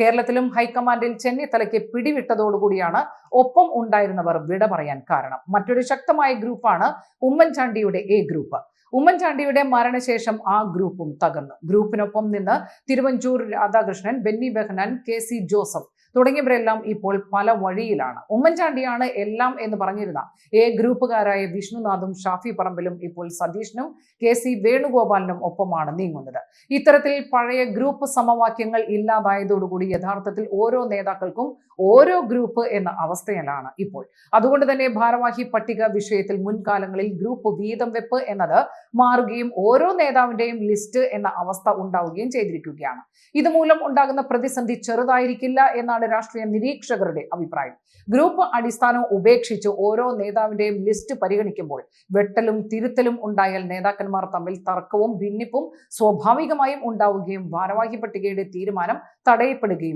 കേരളത്തിലും ഹൈക്കമാൻഡിൽ ചെന്നിത്തലയ്ക്ക് പിടിവിട്ടതോടുകൂടിയാണ് ഒപ്പം ഉണ്ടായിരുന്നവർ വിട പറയാൻ കാരണം. മറ്റൊരു ശക്തമായ ഗ്രൂപ്പാണ് ഉമ്മൻചാണ്ടിയുടെ എ ഗ്രൂപ്പ് ഉമ്മൻചാണ്ടിയുടെ മരണശേഷം ആ ഗ്രൂപ്പും തകർന്നു. ഗ്രൂപ്പിനൊപ്പം നിന്ന് Thiruvanchoor Radhakrishnan Benny Behanan K C Joseph തുടങ്ങിയവരെല്ലാം ഇപ്പോൾ പല വഴിയിലാണ്. ഉമ്മൻചാണ്ടിയാണ് എല്ലാം എന്ന് പറഞ്ഞിരുന്ന എ ഗ്രൂപ്പുകാരായ വിഷ്ണുനാഥും ഷാഫി പറമ്പിലും ഇപ്പോൾ സതീഷിനും കെ സി വേണുഗോപാലിനും ഒപ്പമാണ് നീങ്ങുന്നത്. ഇത്തരത്തിൽ പഴയ ഗ്രൂപ്പ് സമവാക്യങ്ങൾ ഇല്ലാതായതോടുകൂടി യഥാർത്ഥത്തിൽ ഓരോ നേതാക്കൾക്കും ഓരോ ഗ്രൂപ്പ് എന്ന അവസ്ഥയിലാണ് ഇപ്പോൾ. അതുകൊണ്ട് തന്നെ ഭാരവാഹി പട്ടിക വിഷയത്തിൽ മുൻകാലങ്ങളിൽ ഗ്രൂപ്പ് വീതം വെപ്പ് എന്നത് മാറുകയും ഓരോ നേതാവിന്റെയും ലിസ്റ്റ് എന്ന അവസ്ഥ ഉണ്ടാവുകയും ചെയ്തിരിക്കുകയാണ്. ഇതുമൂലം ഉണ്ടാകുന്ന പ്രതിസന്ധി ചെറുതായിരിക്കില്ല എന്നാണ് രാഷ്ട്രീയ നിരീക്ഷകരുടെ അഭിപ്രായം. ഗ്രൂപ്പ് അടിസ്ഥാനം ഉപേക്ഷിച്ച് ഓരോ നേതാവിന്റെയും ലിസ്റ്റ് പരിഗണിക്കുമ്പോൾ വെട്ടലും തിരുത്തലും ഉണ്ടായാൽ നേതാക്കന്മാർ തമ്മിൽ തർക്കവും ഭിന്നിപ്പും സ്വാഭാവികമായും ഉണ്ടാവുകയും ഭാരവാഹി പട്ടികയുടെ തീരുമാനം തടയപ്പെടുകയും